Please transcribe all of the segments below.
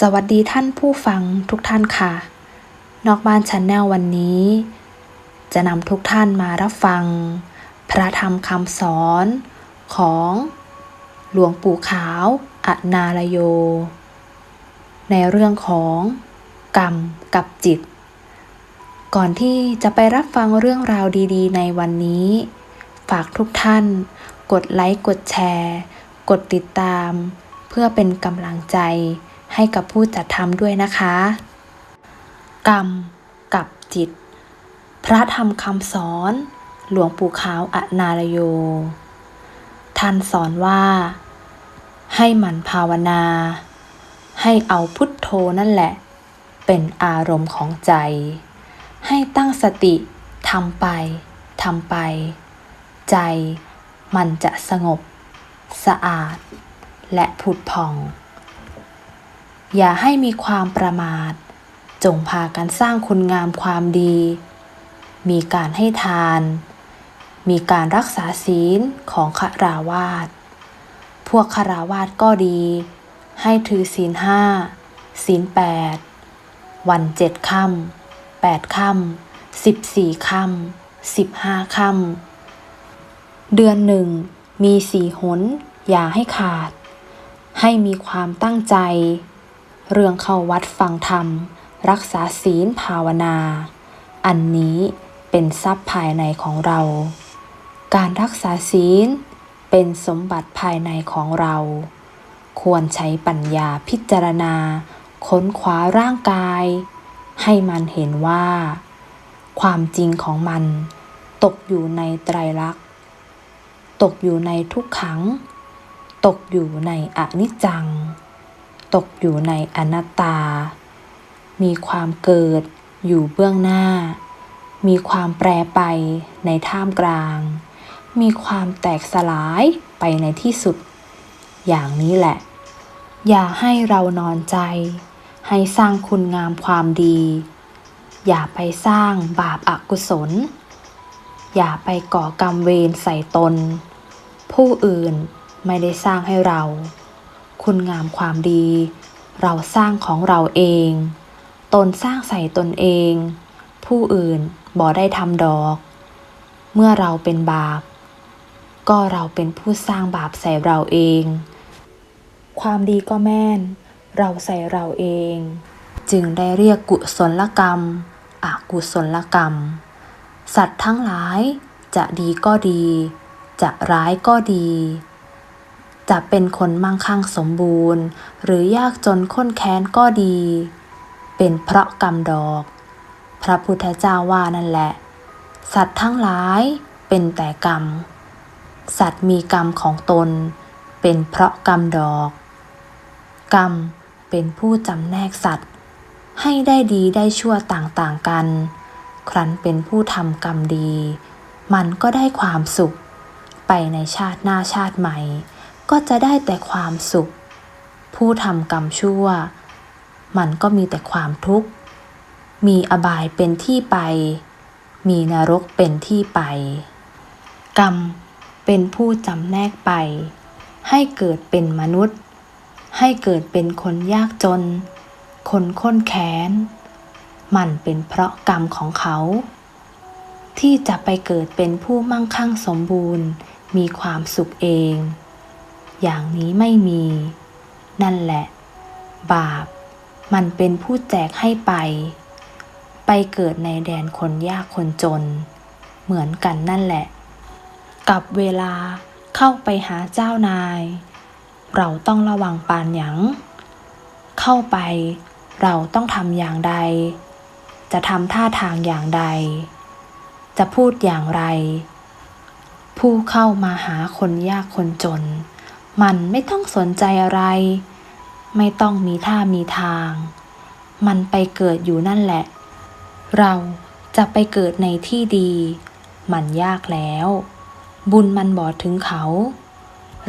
สวัสดีท่านผู้ฟังทุกท่านค่ะ นอกบ้านชันแนลวันนี้ จะนำทุกท่านมารับฟัง พระธรรมคำสอนของหลวงปู่ขาวอนาลโย ในเรื่องของกรรมกับจิต ก่อนที่จะไปรับฟังเรื่องราวดีๆ ในวันนี้ ฝากทุกท่าน กดไลค์ กดแชร์ กดติดตาม เพื่อเป็นกำลังใจ ให้กับผู้จัดทำด้วยนะคะ กรรมกับจิต พระธรรมคำสอน หลวงปู่ขาวอนาลโย ท่านสอนว่า ให้หมั่นภาวนา ให้เอาพุทโธนั่นแหละ เป็นอารมณ์ของใจ ให้ตั้งสติทำไปทำไป ใจมันจะสงบ สะอาด และผุดผ่อง อย่าให้มีความประมาท จงพากันสร้างคุณงามความดี มีการให้ทาน มีการรักษาศีลของคาราวาสพวกคาราวาสก็ดี ให้ถือศีลห้าศีลแปดวันเจ็ดค่ำแปดค่ำสิบสี่ค่ำสิบห้าค่ำเดือนหนึ่ง มีสี่หนอย่าให้ขาด ให้มีความตั้งใจ เรื่องเข้าวัดฟังธรรม รักษาศีลภาวนา อันนี้เป็นทรัพย์ภายในของเรา การรักษาศีลเป็นสมบัติภายในของเรา ควรใช้ปัญญาพิจารณา ค้นคว้าร่างกาย ให้มันเห็นว่า ความจริงของมัน ตกอยู่ในไตรลักษณ์ ตกอยู่ในทุกขัง ตกอยู่ในอนิจจัง ตกอยู่ในอนัตตา มีความเกิดอยู่เบื้องหน้า มีความแปรไปในท่ามกลาง มีความแตกสลายไปในที่สุด อย่างนี้แหละ อย่าให้เรานอนใจ ให้สร้างคุณงามความดี อย่าไปสร้างบาปอากุศล อย่าไปก่อกรรมเวรใส่ตน ผู้อื่นไม่ได้สร้างให้เรา คุณงามความดี เราสร้างของเราเอง ตนสร้างใส่ตนเอง ผู้อื่นบ่ได้ทำดอก เมื่อเราเป็นบาป ก็เราเป็นผู้สร้างบาปใส่เราเอง ความดีก็แม่น เราใส่เราเอง จึงได้เรียกกุศลกรรมอกุศลกรรม สัตว์ทั้งหลายจะดีก็ดี จะร้ายก็ดี จะเป็นคนมั่งคั่งสมบูรณ์ หรือยากจนข้นแค้นก็ดี เป็นเพราะกรรมดอก พระพุทธเจ้าว่านั่นแหละ สัตว์ทั้งหลายเป็นแต่กรรม สัตว์มีกรรมของตน เป็นเพราะกรรมดอก กรรมเป็นผู้จำแนกสัตว์ ให้ได้ดีได้ชั่วต่างๆกัน ครั้นเป็นผู้ทำกรรมดี มันก็ได้ความสุข ไปในชาติหน้าชาติใหม่ ก็จะได้แต่ความสุข ผู้ทำกรรมชั่ว มันก็มีแต่ความทุกข์ มีอบายเป็นที่ไป มีนรกเป็นที่ไป กรรมเป็นผู้จำแนกไป ให้เกิดเป็นมนุษย์ ให้เกิดเป็นคนยากจน คนข้นแค้น มันเป็นเพราะกรรมของเขา ที่จะไปเกิดเป็นผู้มั่งคั่งสมบูรณ์ มีความสุขเอง อย่างนี้ไม่มี นั่นแหละ บาป มันเป็นผู้แจกให้ไป ไปเกิดในแดนคนยากคนจน เหมือนกันนั่นแหละ กับเวลาเข้าไปหาเจ้านาย เราต้องระวังปานหยัง เข้าไปเราต้องทำอย่างใด จะทำท่าทางอย่างใด จะพูดอย่างไร ผู้เข้ามาหาคนยากคนจน มันไม่ต้องสนใจอะไร ไม่ต้องมีท่ามีทาง มันไปเกิดอยู่นั่นแหละ เราจะไปเกิดในที่ดี มันยากแล้ว บุญมันบอดถึงเขา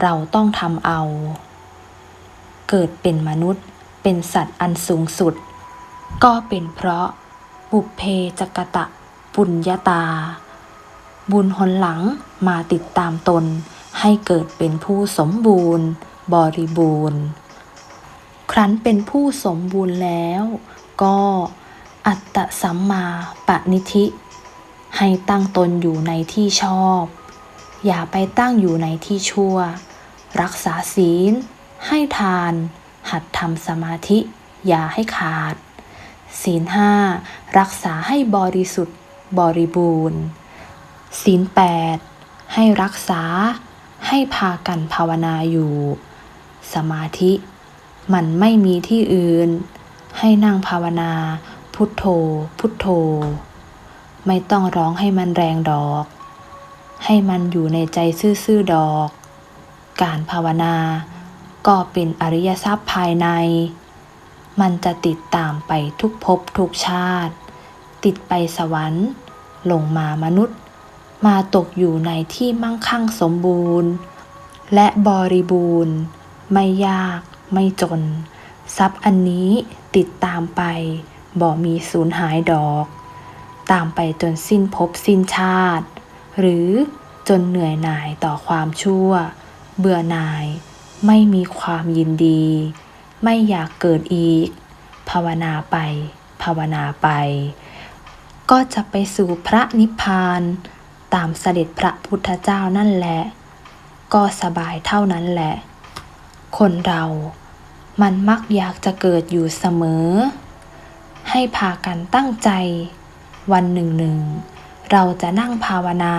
เราต้องทำเอา เกิดเป็นมนุษย์เป็นสัตว์อันสูงสุด ก็เป็นเพราะบุพเพจกตะปุญญาตา บุญหนหลังมาติดตามตน ให้เกิดเป็นผู้สมบูรณ์ บริบูรณ์คครั้นเป็นผู้สมบูรณ์แล้ว ก็อัตตสัมมาปณิธิ ให้ตั้งตนอยู่ในที่ชอบ อย่าไปตั้งอยู่ในที่ชั่ว รักษาศีล ให้ทาน หัดทำสมาธิ อย่าให้ขาด ศีลห้ารักษาให้บริสุทธิ์บริบูรณ์ ศีลแปดให้รักษา ให้พากันภาวนาอยู่ สมาธิมันไม่มีที่อื่น ให้นั่งภาวนา พุทโธ พุทโธ ไม่ต้องร้องให้มันแรงดอก ให้มันอยู่ในใจซื่อๆดอก การภาวนาก็เป็นอริยทรัพย์ภายใน มันจะติดตามไปทุกภพทุกชาติ ติดไปสวรรค์ ลงมามนุษย์ มาตกอยู่ในที่มั่งคั่งสมบูรณ์ และบริบูรณ์ ไม่ยากไม่จน ทรัพย์อันนี้ติดตามไปบ่มีสูญหายดอก ตามไปจนสิ้นภพสิ้นชาติ หรือจนเหนื่อยหน่ายต่อความชั่ว เบื่อหน่าย ไม่มีความยินดี ไม่อยากเกิดอีก ภาวนาไป ภาวนาไป ก็จะไปสู่พระนิพพาน ตามเสด็จพระพุทธเจ้านั่นแหละ ก็สบายเท่านั้นแหละ คนเรา มันมักอยากจะเกิดอยู่เสมอ ให้พากันตั้งใจ วันหนึ่งหนึ่ง เราจะนั่งภาวนา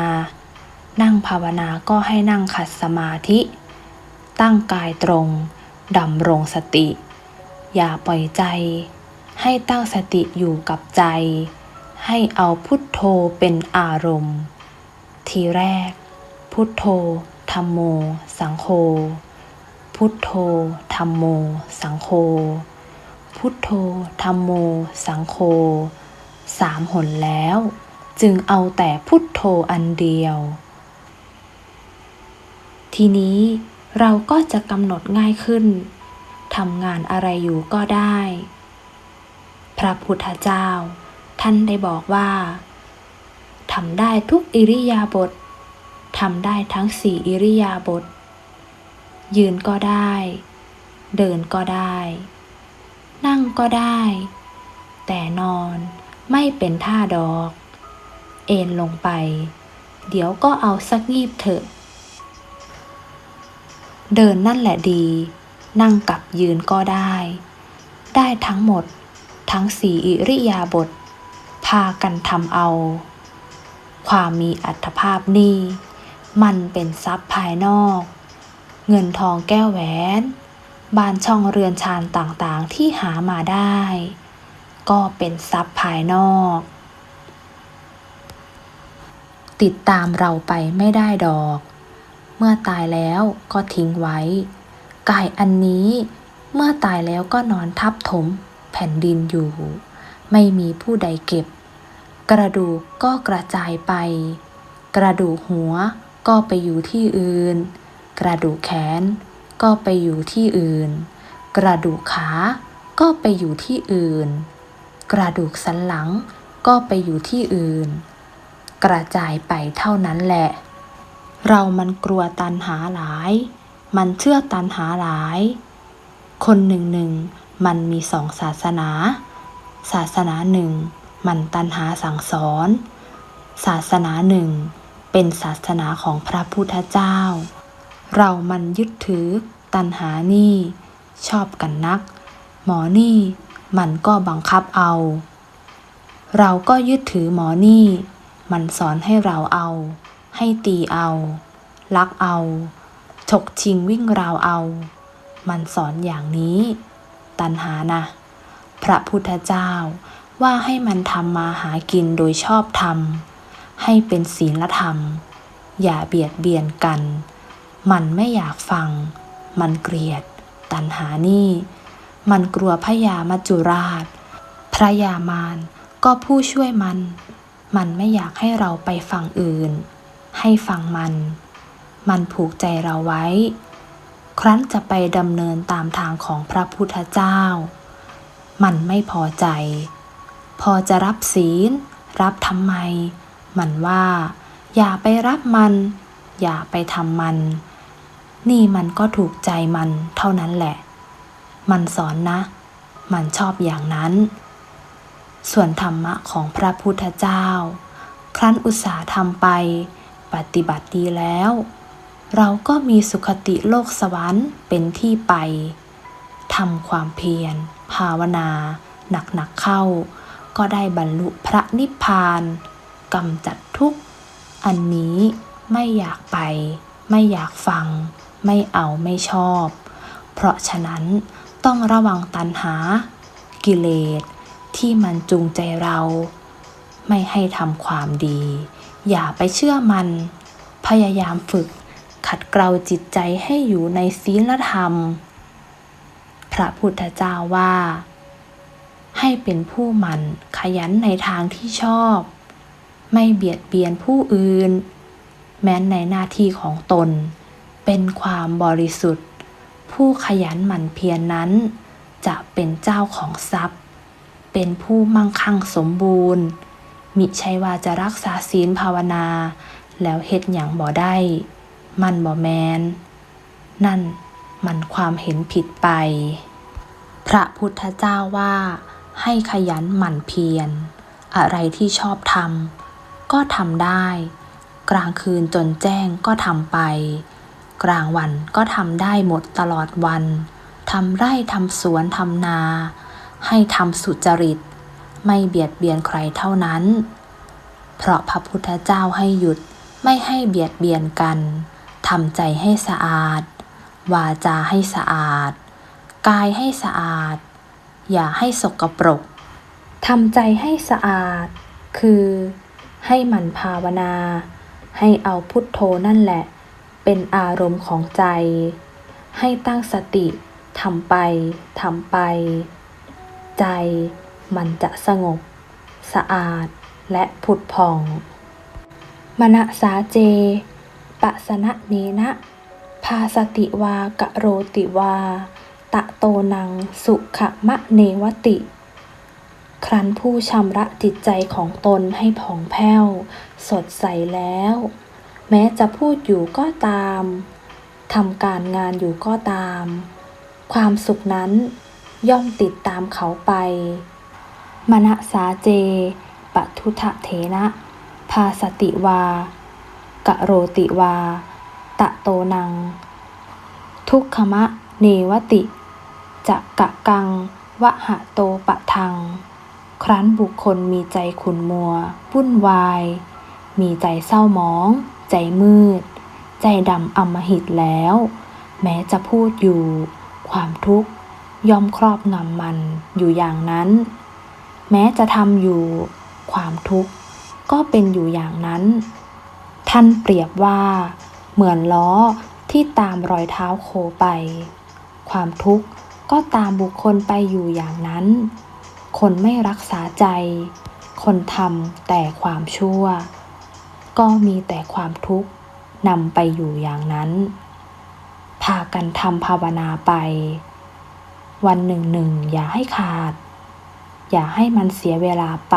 นั่งภาวนาก็ให้นั่งขัดสมาธิ ตั้งกายตรงดำรงสติ อย่าปล่อยใจ ให้ตั้งสติอยู่กับใจ ให้เอาพุทโธเป็นอารมณ์ ทีแรก พุทโธธรรมโม สังโฆ พุทโธธรรมโม สังโฆ พุทโธธรรมโม สังโฆสามหนแล้ว จึงเอาแต่พุทโธอันเดียว ทีนี้เราก็จะกำหนดง่ายขึ้นทำงานอะไรอยู่ก็ได้ พระพุทธเจ้า ท่านได้บอกว่า ทำได้ทุกอิริยาบถทำได้ทั้งสี่อิริยาบถยืนก็ได้ เดินก็ได้ นั่งก็ได้ แต่นอนไม่เป็นท่าดอก เอนลงไป เดี๋ยวก็เอาสักงีบเถอะ เดินนั่นแหละดี นั่งกับยืนก็ได้ ได้ทั้งหมด ทั้งสี่อิริยาบถพากันทำเอา ความมีอัตภาพนี่มันเป็นทรัพย์ภายนอก เงินทองแก้วแหวน บ้านช่องเรือนชานต่างๆที่หามาได้ ก็เป็นทรัพย์ภายนอก ติดตามเราไปไม่ได้ดอก เมื่อตายแล้วก็ทิ้งไว้ กายอันนี้เมื่อตายแล้วก็นอนทับถมแผ่นดินอยู่ ไม่มีผู้ใดเก็บ กระดูกก็กระจายไป กระดูกหัวก็ไปอยู่ที่อื่น กระดูกแขนก็ไปอยู่ที่อื่น กระดูกขาก็ไปอยู่ที่อื่น กระดูกสันหลังก็ไปอยู่ที่อื่น กระจายไปเท่านั้นแหละ เรามันกลัวตันหาหลาย มันเชื่อตันหาหลาย คนหนึ่งหนึ่งมันมีสองศาสนา ศาสนาหนึ่ง มันตันหาสั่งสอน ศาสนาหนึ่ง เป็นศาสนาของพระพุทธเจ้า เรามันยึดถือตันหานี่ ชอบกันนัก หมอนี่ มันก็บังคับเอา เราก็ยึดถือหมอนี่ มันสอนให้เราเอา ให้ตีเอา ลักเอาฉกชิงวิ่งราวเอา มันสอนอย่างนี้ ตันหานะ พระพุทธเจ้า ว่าให้มันทำมาหากินโดยชอบธรรม ให้เป็นศีลธรรม อย่าเบียดเบียนกัน มันไม่อยากฟัง มันเกลียด ตันหานี่ มันกลัวพยามัจจุราช พระยามารก็ผู้ช่วยมัน มันไม่อยากให้เราไปฟังอื่น ให้ฟังมัน มันผูกใจเราไว้ ครั้นจะไปดำเนินตามทางของพระพุทธเจ้า มันไม่พอใจ พอจะรับศีล รับทำไม มันว่า อย่าไปรับมัน อย่าไปทำมัน นี่มันก็ถูกใจมันเท่านั้นแหละ มันสอนนะ มันชอบอย่างนั้น ส่วนธรรมะของพระพุทธเจ้า ครั้นอุตสาห์ทำไป ปฏิบัติดีแล้ว เราก็มีสุขติโลกสวรรค์เป็นที่ไปทำความเพียร ภาวนา หนักๆเข้า ก็ได้บรรลุพระนิพพานกำจัดทุกข์อันนี้ไม่อยากไป ไม่อยากฟัง ไม่เอาไม่ชอบ เพราะฉะนั้นต้องระวังตัณหา กิเลสที่มันจูงใจเรา ไม่ให้ทำความดี อย่าไปเชื่อมัน พยายามฝึก ขัดเกลาจิตใจให้อยู่ในศีลธรรม พระพุทธเจ้าว่า ให้เป็นผู้หมันขยันในทางที่ชอบ ไม่เบียดเบียนผู้อื่น แม้นในหน้าที่ของตน เป็นความบริสุทธิ์ ผู้ขยันหมั่นเพียรนนั้น จะเป็นเจ้าของทรัพย์ เป็นผู้มั่งคั่งสมบูรณ์ มิใช่ว่าจะรักษาศีลภาวนา แล้วเฮ็ดอย่างบ่ได้ มันบ่แมน นั่นมันความเห็นผิดไป พระพุทธเจ้าว่า ให้ขยันหมั่นเพียร อะไรที่ชอบทำก็ทำได้ กลางคืนจนแจ้งก็ทำไป กลางวันก็ทำได้หมดตลอดวันทำไร่ทำสวนทำนา ให้ทำสุจริต ไม่เบียดเบียนใครเท่านั้น เพราะพระพุทธเจ้าให้หยุดไม่ให้เบียดเบียนกันทำใจให้สะอาด วาจาให้สะอาด กายให้สะอาด อย่าให้สกปรกทำใจให้สะอาด คือ ให้หมันภาวนา ให้เอาพุทโธนั่นแหละ เป็นอารมณ์ของใจ ให้ตั้งสติทำไปทำไป ใจมันจะสงบ สะอาดและผุดผ่อง มณสาเจ ปะสนะเนนะ พาสติวากะโรติวา ตะโตนังสุขมะเนวติ ครั้นผู้ชำระจิตใจของตนให้ผ่องแผ้ว สดใสแล้ว แม้จะพูดอยู่ก็ตามทำการงานอยู่ก็ตาม ความสุขนั้นย่อมติดตามเขาไป มณสาเจปะทุทะเถนะพาสติวา กะโรติวา ตะโตนัง ทุกขมะเนวติ จะกะกัง วะหะโตปะทัง ครั้นบุคคลมีใจขุนมัววุ่นวาย มีใจเศร้าหมอง ใจมืด ใจดำอำมหิตแล้ว แม้จะพูดอยู่ ความทุกข์ย่อมครอบงำมันอยู่อย่างนั้น แม้จะทำอยู่ ความทุกข์ก็เป็นอยู่อย่างนั้น ท่านเปรียบว่า เหมือนล้อที่ตามรอยเท้าโคไป ความทุกข์ ก็ตามบุคคลไปอยู่อย่างนั้น คนไม่รักษาใจ คนทำแต่ความชั่ว ก็มีแต่ความทุกข์นำไปอยู่อย่างนั้น พากันทำภาวนาไป วันหนึ่งหนึ่งอย่าให้ขาด อย่าให้มันเสียเวลาไป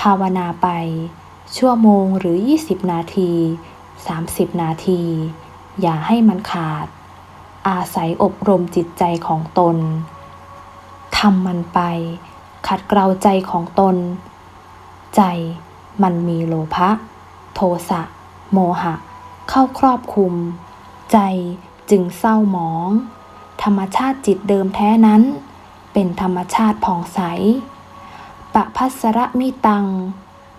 ภาวนาไป ชั่วโมงหรือ 20 นาที 30 นาที อย่าให้มันขาด อาศัยอบรมจิตใจของตนทำมันไป ขัดเกลาใจของตน ใจมันมีโลภะโทสะโมหะ เข้าครอบคุม ใจจึงเศร้าหมอง ธรรมชาติจิตเดิมแท้นั้น เป็นธรรมชาติผ่องใสปะพัสระมิตัง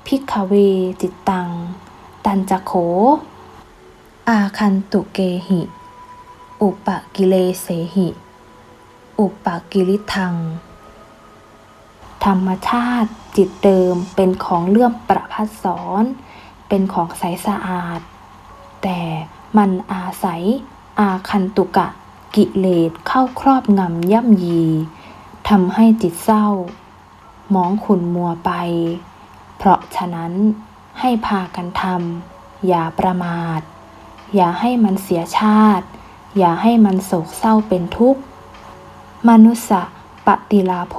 พิกเวจิตตัง ตันจะโข อาคันตุเกหิ อุปกิเลเสหิ อุปกิริทัง ธรรมชาติจิตเดิมเป็นของเลื่อมประพัดสอนเป็นของใสสะอาด แต่มันอาศัยอาคันตุกะกิเลสเข้าครอบงำย่ำยีทำให้จิตเศร้า มองขุนมัวไป เพราะฉะนั้นให้พากันทำอย่าประมาท อย่าให้มันเสียชาติ อย่าให้มันโศกเศร้าเป็นทุกข์ มนุษย์ปฏิลาโภ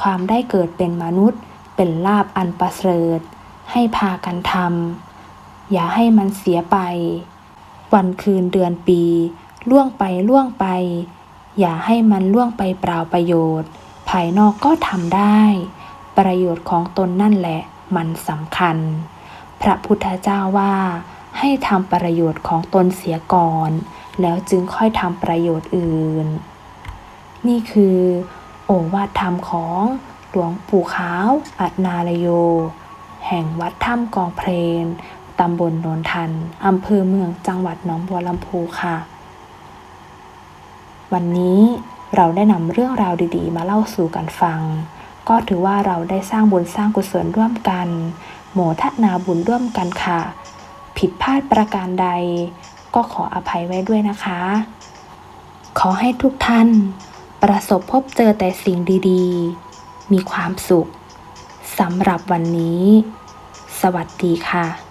ความได้เกิดเป็นมนุษย์ เป็นลาบอันประเสริฐ ให้พากันทำอย่าให้มันเสียไป วันคืนเดือนปี ล่วงไปล่วงไป อย่าให้มันล่วงไปเปล่าประโยชน์ ภายนอกก็ทำได้ ประโยชน์ของตนนั่นแหละ มันสำคัญ พระพุทธเจ้าว่า ให้ทำประโยชน์ของตนเสียก่อน แล้วจึงค่อยทำประโยชน์อื่น นี่คือ โอวาทธรรมของหลวงปู่ขาว อัตนาลโย แห่งวัดถ้ำกองเพลนตำบลโนนทันอำเภอเมืองจังหวัดหนองบัวลำพูค่ะ วันนี้เราได้นำเรื่องราวดีๆ มาเล่าสู่กันฟัง ก็ถือว่าเราได้สร้างบุญสร้างกุศลร่วมกัน โมทนาบุญร่วมกันค่ะ ผิดพลาดประการใด ก็ขออภัยไว้ด้วยนะคะ ขอให้ทุกท่าน ประสบพบเจอแต่สิ่งดีๆ มีความสุขสำหรับวันนี้ สวัสดีค่ะ